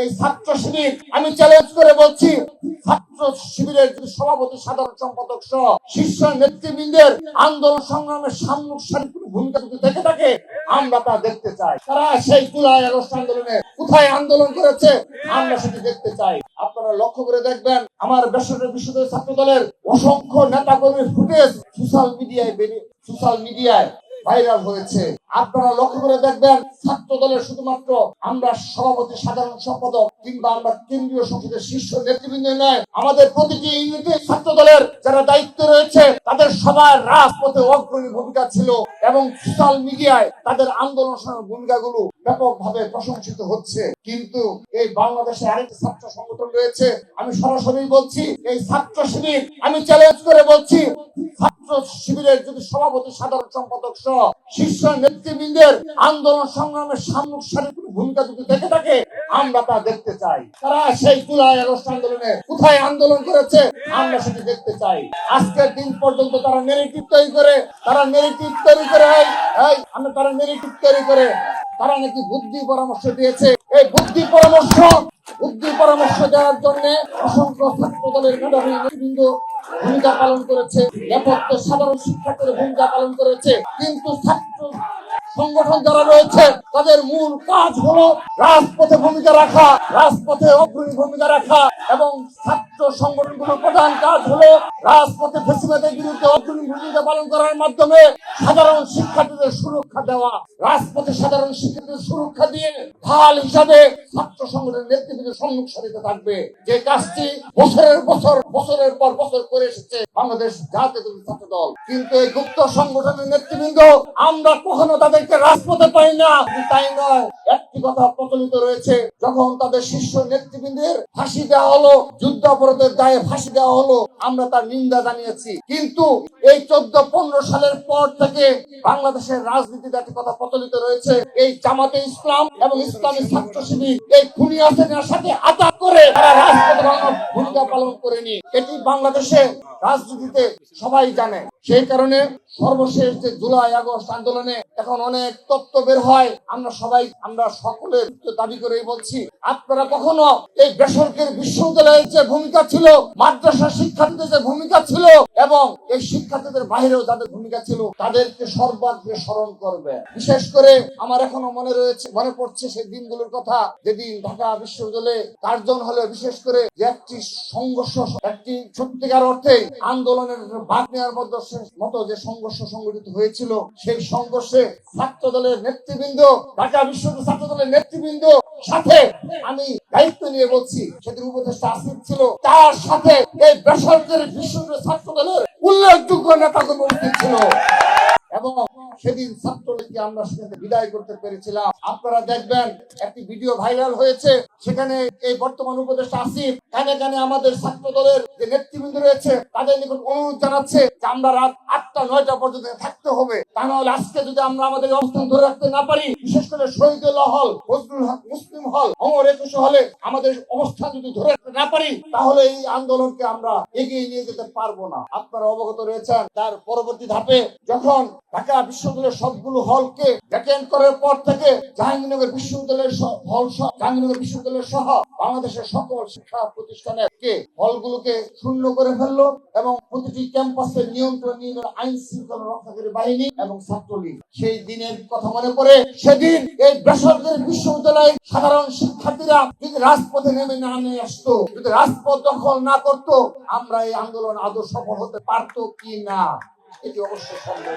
এই ছাত্র শিবির, আমি চ্যালেঞ্জ করে বলছি, ছাত্র শিবিরের সভাপতি, সাধারণ সম্পাদক সহ শীর্ষ নেতৃবৃন্দের আন্দোলন সংগ্রামের সারির ভূমিকা যদি থেকে থাকে, আমরা তা দেখতে চাই। তারা সেই জুলাই আগস্ট আন্দোলনে কোথায় আন্দোলন করেছে, আমরা সেটি দেখতে চাই। আপনারা লক্ষ্য করে দেখবেন, আমার বেসরকারি বিশ্ববিদ্যালয় ছাত্র দলের অসংখ্য নেতা কর্মীর ফুটেজ সোশ্যাল মিডিয়ায় বেরিয়ে সোশ্যাল মিডিয়ায় ভাইরাল হয়েছে। আপনারা লক্ষ্য করে দেখবেন ছাত্র দলের শুধুমাত্র আমরা সভাপতি, সাধারণ সম্পাদক কিংবা আমরা কেন্দ্রীয় সংসদের শীর্ষ নেতৃবৃন্দ নয়, আমাদের প্রতিটি ইউনিটে ছাত্র দলের যারা দায়িত্ব রয়েছে তাদের সবার রাজপথে অগ্রণী ভূমিকা ছিল এবং সোশ্যাল মিডিয়ায় তাদের আন্দোলন সংগ্রামের ভূমিকাগুলো ব্যাপকভাবে প্রশংসিত হচ্ছে। কিন্তু এই বাংলাদেশে আরেকটি ছাত্র সংগঠন রয়েছে, আমি সরাসরি বলছি, এই ছাত্র শিবির, আমি চ্যালেঞ্জ করে বলছি, ছাত্র শিবিরের যদি সভাপতি, সাধারণ সম্পাদক সহ শীর্ষ নেতৃবৃন্দের আন্দোলন সংগ্রামের সামনে সারির ভূমিকা যদি দেখে থাকে, আমরা তা দেখতে চাই। তারা সেই জুলাই আগস্ট আন্দোলনে কোথায় আন্দোলন করেছে, আমরা সেটি দেখতে চাই। আজকের দিন পর্যন্ত তারা নেগেটিভ তৈরি করে, তারা নেগেটিভ তৈরি করে হয় আমরা তারা নেগেটিভ তৈরি করে। তারা নাকি বুদ্ধি পরামর্শ দিয়েছে। এই বুদ্ধি পরামর্শ বুদ্ধি পরামর্শ দেওয়ার জন্য অসংখ্য ছাত্র দলের মেধাবী ভূমিকা পালন করেছে। নেপথ্যে সাধারণ শিক্ষকের ভূমিকা পালন করেছে। কিন্তু ছাত্র সংগঠন যারা রয়েছে, তাদের মূল কাজ হলো রাজপথে ভূমিকা রাখা, রাজপথে অগ্রণী ভূমিকা রাখা এবং ছাত্র সংগঠনগুলোর প্রধান কাজ হলো রাজপথে ফেসিবাদের বিরুদ্ধে অগ্রণী ভূমিকা পালন করার মাধ্যমে সাধারণ শিক্ষার্থীদের সুরক্ষা দেওয়া, রাজপথে সাধারণ শিক্ষার্থীদের সুরক্ষা দিয়ে ঢাল হিসাবে ছাত্র সংগঠনের নেতৃত্বের সম্মুখ সারিতে থাকবে। যে কাজটি বছরের বছর, বছরের পর বছর করে এসেছে বাংলাদেশ জাতীয় ছাত্র দল কিন্তু এই গুপ্ত সংগঠনের নেতৃবৃন্দ, আমরা কখনো তাদেরকে রাজপথে পাই না। তাই নয়, একটি কথা প্রচলিত রয়েছে, যখন তাদের শীর্ষ নেতৃবৃন্দের ফাঁসি দেওয়া হলো যুদ্ধাপরাধের দায়ে ফাঁসি দেওয়া হলো, আমরা তার নিন্দা জানিয়েছি। কিন্তু এই চোদ্দ পনেরো সালের পর থেকে বাংলাদেশের রাজনীতিতে একটি কথা প্রচলিত রয়েছে। এই জামাতে ইসলাম এবং ইসলামী ছাত্র শিবির এই খুনি হাসিনার সাথে আতাক করে তারা রাজপথে ভূমিকা পালন করেনি। এটি বাংলাদেশে রাজনীতিতে সবাই জানে। সেই কারণে সর্বশেষ যে জুলাই, আগস্ট আন্দোলনে এখন অনেক তত্ত্ব বের হয়। আমরা সবাই, আমরা সকলের দাবি করেই বলছি, আপনারা কখনো এই বেসরকারি বিশ্ববিদ্যালয়ের যে ভূমিকা ছিল, মাদ্রাসা শিক্ষার্থীদের যে ভূমিকা ছিল, এবং এই শিক্ষার্থীদের বাইরেও যাদের ভূমিকা ছিল, তাদেরকে সর্বাগ্রে স্মরণ করবে। বিশেষ করে আমার এখনও মনে রয়েছে, মনে পড়ছে সেই দিনগুলোর কথা, যেদিন ঢাকা বিশ্ববিদ্যালয়ে কার্জন হলে, বিশেষ করে যে একটি সংঘর্ষ, একটি সত্যিকার অর্থে আন্দোলনের ভাগ নেওয়ার মতো যে সংঘর্ষ সংগঠিত হয়েছিল, সেই সংঘর্ষে ছাত্র দলের নেতৃবৃন্দ, ঢাকা বিশ্ববিদ্যালয় ছাত্র দলের নেতৃবৃন্দ সাথে আমি দায়িত্ব নিয়ে বলছি, সেদিন উপদেষ্টা আসিফ ছিল, তার সাথে এই বেসরকারি বিশ্ববিদ্যালয় ছাত্র দলের উল্লেখযোগ্য নেতা ছিল। এবং সেদিন ছাত্রলীগকে আমরা সেখানে বিদায় করতে পেরেছিলাম। আপনারা দেখবেন, একটি ভিডিও ভাইরাল হয়েছে। সেখানে এই বর্তমান উপদেষ্টা আসিফ কানে কানে আমাদের ছাত্র দলের যে নেতৃবৃন্দ রয়েছে, তাদের নিকট অনুরোধ জানাচ্ছে যে আমরা রাত আটটা, নয়টা পর্যন্ত থাকতে হবে। তা নাহলে আজকে যদি আমরা আমাদের অবস্থান ধরে রাখতে না পারি হল ফজলুল হক মুসলিম হল, অমর একুশ হলে আমাদের অবস্থান যদি ধরে না পারি, তাহলে এই আন্দোলনকে আমরা এগিয়ে নিয়ে যেতে পারব না। আপনারা অবগত রয়েছেন, তার পরবর্তী ধাপে যখন ঢাকা বিশ্ববিদ্যালয়ের সবগুলো হলকে করার পর থেকে জাহাঙ্গীরনগর বিশ্ববিদ্যালয়ের হল জাহাঙ্গীরনগর বিশ্ববিদ্যালয় সহ বাংলাদেশের সকল শিক্ষা প্রতিষ্ঠানের কে হলগুলোকে শূন্য করে ফেলল এবং প্রতিটি ক্যাম্পাসের নিয়ন্ত্রণ নিয়ে আইন শৃঙ্খলা রক্ষাকারী বাহিনী এবং ছাত্রলীগ। সেই দিনের কথা মনে পড়ে, সেদিন এই বেসরকারি বিশ্ববিদ্যালয়ের সাধারণ শিক্ষার্থীরা যদি রাজপথে নেমে না নিয়ে আসতো। যদি রাজপথ দখল না করতো, আমরা এই আন্দোলন আদৌ সফল হতে পারতো কি না? এটি অবশ্যই সম্ভব